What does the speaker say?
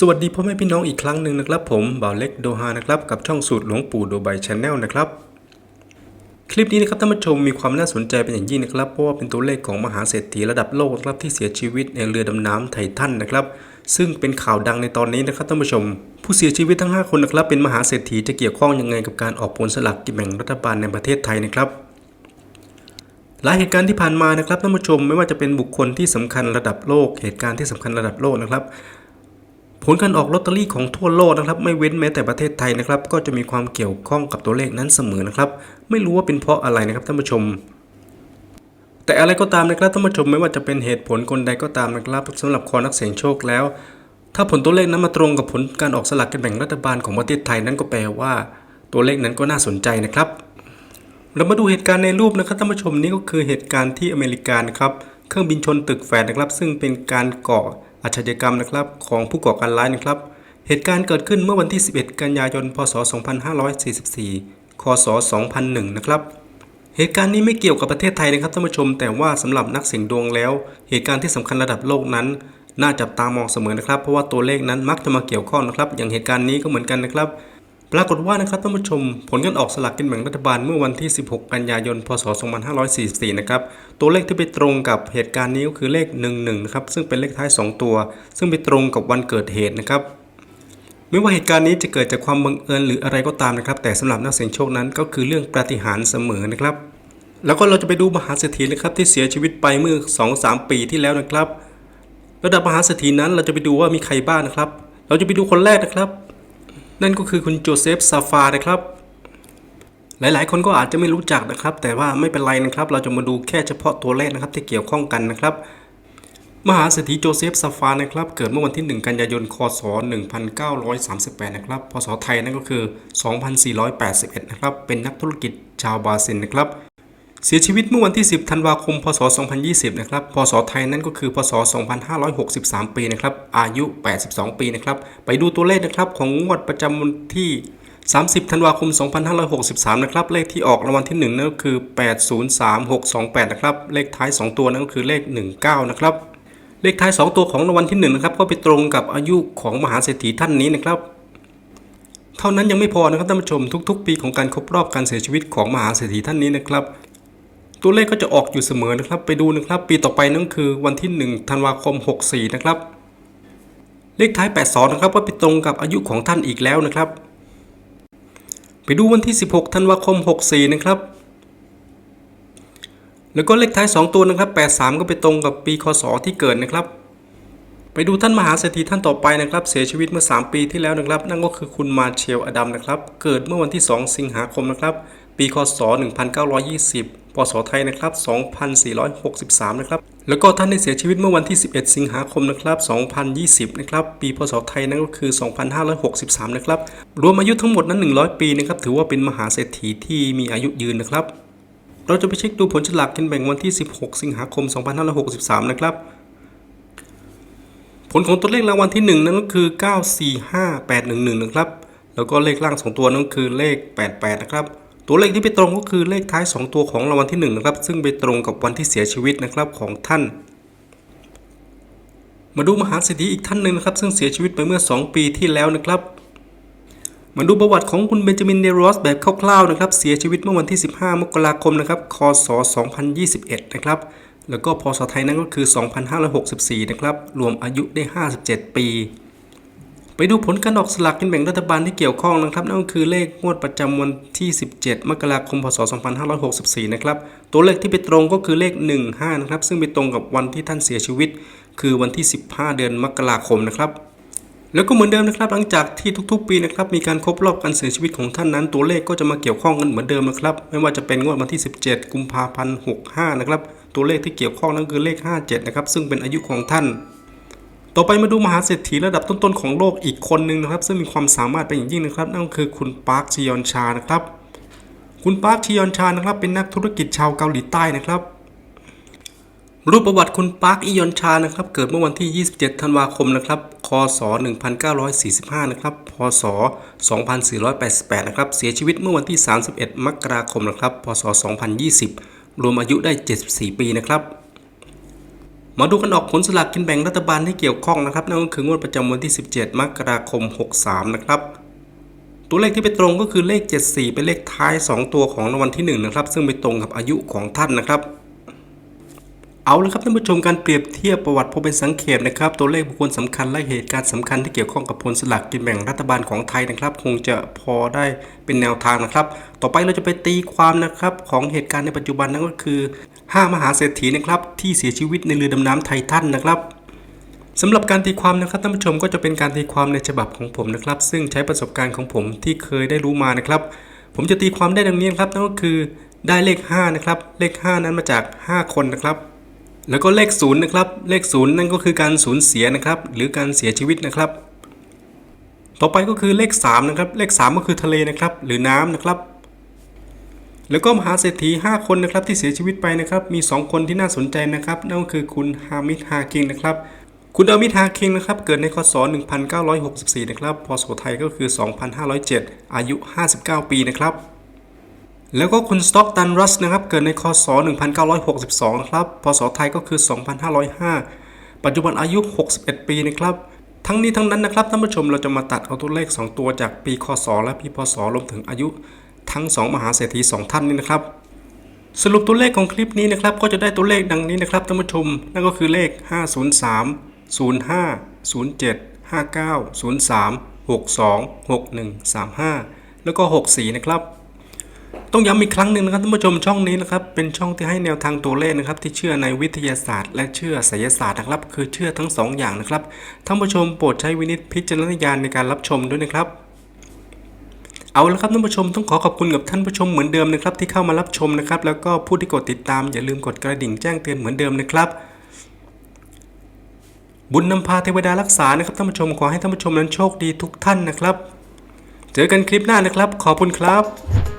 สวัสดีพ่อแม่พี่น้องอีกครั้งหนึ่งนะครับ ผมบ่าวเล็กโดฮานะครับกับช่องสูตรหลวงปู่โดบายชาแนลนะครับ คลิปนี้นะครับท่านผู้ชมมีความน่าสนใจเป็นอย่างยิ่งนะครับ เพราะว่าเป็นตัวเลขของมหาเศรษฐีระดับโลกครับที่เสียชีวิตในเรือดำน้ำไททันนะครับ ซึ่งเป็นข่าวดังในตอนนี้นะครับท่านผู้ชม ผู้เสียชีวิตทั้ง 5 คนนะครับ เป็นมหาเศรษฐีจะเกี่ยวข้องยังไงกับการออกผลสลากกินแบ่งรัฐบาลในประเทศไทยนะครับหลายเหตุการณ์ที่ผ่านมานะครับท่านผู้ชมไม่ว่าจะเป็นบุคคลที่สำคัญระดับโลก เหตุการณ์ที่สำคัญระดับโลกนะครับ ผลการออกลอตเตอรี่ของทั่วโลกนะครับไม่เว้นแม้แต่ประเทศไทยนะครับก็จะมีความเกี่ยวข้องกับตัวเลขนั้นเสมอนะครับ ไม่รู้ว่าเป็นเพราะอะไรนะครับท่านผู้ชม แต่อะไรก็ตามนะครับท่านผู้ชมไม่ว่าจะเป็นเหตุผลคนใดก็ตามนะครับสำหรับคอนักเสี่ยงโชคแล้ว ถ้าผลตัวเลขนั้นมาตรงกับผลการออกสลากกินแบ่งรัฐบาลของประเทศไทยนั่นก็แปลว่า ตัวเลขนั้นก็น่าสนใจนะครับเรามาดูเหตุการณ์ในรูปนะครับท่านผู้ชมนี่ก็คือเหตุการณ์ที่อเมริกานะครับเครื่องบินชนตึกแฝดนะครับ ซึ่งเป็นการก่อ อาชญากรรมนะครับของผู้ก่อการร้ายนะครับ เหตุการณ์เกิดขึ้นเมื่อวันที่ 11 กันยายน พศ 2544 คศ 2001 นะครับ เหตุการณ์นี้ไม่เกี่ยวกับประเทศไทยนะครับท่านผู้ชม แต่ว่าสำหรับนักเสี่ยงดวงแล้ว เหตุการณ์ที่สำคัญระดับโลกนั้น น่าจับตามองเสมอนะครับ เพราะว่าตัวเลขนั้นมักจะมาเกี่ยวข้องนะครับ อย่างเหตุการณ์นี้ก็เหมือนกันนะครับ รากฏว่านะครับท่านผู้ชมผลการออกสลากกินแบ่งรัฐบาลเมื่อวันที่ 16 กันยายน พศ 2544 นะครับ ตัวเลขที่ไปตรงกับเหตุการณ์นี้ก็คือเลข 11 นะครับ ซึ่งเป็นเลขท้าย 2 ตัว ซึ่งไปตรงกับวันเกิดเหตุนะครับ ไม่ว่าเหตุการณ์นี้จะเกิดจากความบังเอิญหรืออะไรก็ตามนะครับ แต่สำหรับนักเสี่ยงโชคนั้นก็คือเรื่องปาฏิหาริย์เสมอนะครับ แล้วก็เราจะไปดูมหาเศรษฐีนะครับที่เสียชีวิตไปเมื่อ 2-3 ปีที่แล้วนะครับ ระดับมหาเศรษฐีนั้นเราจะไปดูว่ามีใครบ้างนะครับ เราจะไปดูคนแรกนะครับ นั่นก็คือคุณโจเซฟซาฟานะครับ หลายๆ คนก็อาจจะไม่รู้จักนะครับ แต่ว่าไม่เป็นไรนะครับ เราจะมาดูแค่เฉพาะตัวเลขนะครับที่เกี่ยวข้องกันนะครับ มหาเศรษฐีโจเซฟซาฟานะครับ เกิดเมื่อวันที่ 1 กันยายน คศ 1938 นะครับ พศไทยนั่นก็คือ 2481 นะครับ เป็นนักธุรกิจชาวบราซิลนะครับ เสียชีวิตเมื่อวันที่ 10 ธันวาคม พศ 2020 นะครับ พศไทยนั่นก็คือ พศ 2563 ปีนะครับ อายุ 82 ปีนะครับ ไปดูตัวเลขนะครับของงวดประจำวันที่ 30 ธันวาคม 2563 นะครับ เลขที่ออกรางวัลที่ 1 นั่นก็คือ 803628 นะครับ เลขท้าย 2 ตัวนั่นก็คือเลข 19 นะครับ เลขท้าย 2 ตัวของรางวัลที่ 1 นะครับ ก็ไปตรงกับอายุของมหาเศรษฐีท่านนี้นะครับเท่านั้นยังไม่พอนะครับท่านผู้ชมทุก ๆ ปีของการครบรอบการเสียชีวิตของมหาเศรษฐีท่านนี้นะครับ ตัวเลขก็จะออกอยู่เสมอนะครับ ไปดูนะครับ ปีต่อไปนั่นคือวันที่ 1 ธันวาคม 64 นะครับ เลขท้าย 82 นะครับก็ไปตรงกับอายุของท่านอีกแล้วนะครับ ไปดูวันที่ 16 ธันวาคม 64 นะครับ แล้วก็เลขท้าย 2 ตัวนะครับ 83 ก็ไปตรงกับปีคศที่เกิดนะครับ ไปดูท่านมหาเศรษฐีท่านต่อไปนะครับ เสียชีวิตเมื่อ 3 ปีที่แล้วนะครับ นั่นก็คือคุณมาเชลอดัมนะครับ เกิดเมื่อวันที่ 2 สิงหาคมนะครับ ปีคศ 1920ปศไทยนะครับ 2463 นะครับ แล้วก็ท่านได้เสียชีวิตเมื่อวันที่ 11 สิงหาคมนะครับ 2020 นะครับ ปีพศไทยนั่นก็คือ 2563 นะครับ รวมอายุทั้งหมดนั้น 100 ปีนะครับ ถือว่าเป็นมหาเศรษฐีที่มีอายุยืนนะครับ เราจะไปเช็คดูผลฉลากกินแบ่งวันที่ 16 สิงหาคม 2563 นะครับผลของตัวเลขรางวัลที่ 1 นั่นก็คือ 945811 นะครับ แล้วก็เลขล่าง 2 ตัวนั่นคือเลข 88 นะครับ ตัวเลขที่ไปตรงก็คือเลขท้าย 2 ตัวของรางวัลที่1นะครับซึ่งไปตรงกับวันที่เสียชีวิตนะครับของท่าน มาดูมหาเศรษฐีอีกท่านหนึ่งนะครับ ซึ่งเสียชีวิตไปเมื่อ 2 ปีที่แล้วนะครับมาดูประวัติของคุณเบนจามินเดรอสแบบคร่าวๆนะครับ เสียชีวิตเมื่อวันที่ 15 มกราคมนะครับ คศ 2021 นะครับ แล้วก็พศไทยนั่นก็คือ 2564 นะครับ รวมอายุได้ 57 ปี ไปดูผลการออกสลากกินแบ่งรัฐบาลที่เกี่ยวข้องนะครับนั่นก็คือเลขงวดประจำวันที่ 17 มกราคม พศ 2564 นะครับ ตัวเลขที่ไปตรงก็คือเลข 15 นะครับ ซึ่งไปตรงกับวันที่ท่านเสียชีวิต คือวันที่ 15 เดือนมกราคมนะครับแล้วก็เหมือนเดิมนะครับ หลังจากที่ทุกๆ ปีนะครับมีการครบรอบการเสียชีวิตของท่านนั้น ตัวเลขก็จะมาเกี่ยวข้องกันเหมือนเดิมนะครับ ไม่ว่าจะเป็นงวดวันที่ 17 กุมภาพันธ์ 65 นะครับ ตัวเลขที่เกี่ยวข้องนั่นคือเลข 57 นะครับ ซึ่งเป็นอายุของท่าน ต่อไปมาดูมหาเศรษฐีระดับต้นๆของโลกอีกคนหนึ่งนะครับ ซึ่งมีความสามารถเป็นอย่างยิ่งนะครับ นั่นก็คือคุณปาร์คชิยอนชานะครับ คุณปาร์คชิยอนชานะครับ เป็นนักธุรกิจชาวเกาหลีใต้นะครับ รูปประวัติคุณปาร์คอิยอนชานะครับ เกิดเมื่อวันที่ 27 ธันวาคมนะครับ คศ 1945 นะครับ พศ 2488 นะครับ เสียชีวิตเมื่อวันที่ 31 มกราคมนะครับ พศ 2020 รวมอายุได้ 74 ปีนะครับ มาดูกันออกผลสลากกินแบ่งรัฐบาลที่เกี่ยวข้องนะครับนั่นก็คืองวดประจำวันที่ 17 มกราคม 63 นะครับ ตัวเลขที่ไปตรงก็คือเลข 74 เป็นเลขท้าย 2 ตัวของรางวัลที่ 1 นะครับ ซึ่งไปตรงกับอายุของท่านนะครับ เอาละครับท่านผู้ชมการเปรียบเทียบประวัติพอเป็นสังเขปนะครับตัวเลขบุคคลสำคัญและเหตุการณ์สำคัญที่เกี่ยวข้องกับผลสลากกินแบ่งรัฐบาลของไทยนะครับ คงจะพอได้เป็นแนวทางนะครับ ต่อไปเราจะไปตีความนะครับของเหตุการณ์ในปัจจุบันนั่นก็คือ 5 มหาเศรษฐีนะครับที่เสียชีวิตในเรือดำน้ำไททันนะครับสำหรับการตีความนะครับท่านผู้ชมก็จะเป็นการตีความในฉบับของผมนะครับ ซึ่งใช้ประสบการณ์ของผมที่เคยได้รู้มานะครับ ผมจะตีความได้ดังนี้นะครับนั่นก็คือได้เลข5นะครับเลข 5 นั้นมาจาก 5 คนนะครับ แล้วก็เลข0นะครับเลข0นั่นก็คือการสูญเสียนะครับหรือการเสียชีวิตนะครับ ต่อไปก็คือเลข3นะครับเลข 3 ก็คือทะเลนะครับหรือน้ำนะครับ แล้วก็มหาเศรษฐี 5 คนนะครับที่เสียชีวิตไปนะครับมี 2 คนที่น่าสนใจนะครับนั่นก็คือคุณฮามิดฮาคิงนะครับคุณฮามิดฮาคิงนะครับเกิดในคศ 1964 นะครับพศไทยก็คือ 2507 อายุ 59 ปีนะครับ แล้วก็คุณสต็อกตันรัสนะครับ เกิดในคศ 1962 นะครับ พศไทยก็คือ 2505 ปัจจุบันอายุ 61 ปีนะครับ ทั้งนี้ทั้งนั้นนะครับท่านผู้ชมเราจะมาตัดเอาตัวเลข 2 ตัวจากปีคศ และปีพศรวมถึงอายุทั้ง 2 มหาเศรษฐี 2 ท่านนี้นะครับ สรุปตัวเลขของคลิปนี้นะครับ ก็จะได้ตัวเลขดังนี้นะครับท่านผู้ชม นั่นก็คือเลข 503 05 07 59 03 62 61 35 แล้วก็ 64 นะครับ ต้องย้ำอีกครั้งหนึ่งนะครับท่านผู้ชมช่องนี้นะครับเป็นช่องที่ให้แนวทางตัวเลขนะครับที่เชื่อในวิทยาศาสตร์ และเชื่อไสยศาสตร์นะครับคือเชื่อทั้งสองอย่างนะครับท่านผู้ชมโปรดใช้วินิจพิจารณญาณในการรับชมด้วยนะครับ เอาละครับท่านผู้ชมต้องขอขอบคุณกับท่านผู้ชมเหมือนเดิมนะครับที่เข้ามารับชมนะครับแล้วก็ผู้ที่กดติดตามอย่าลืมกดกระดิ่งแจ้งเตือนเหมือนเดิมนะครับบุญนำพาเทวดารักษานะครับท่านผู้ชมขอให้ท่านผู้ชมนั้นโชคดีทุกท่านนะครับ เจอกันคลิปหน้านะครับ ขอบคุณครับ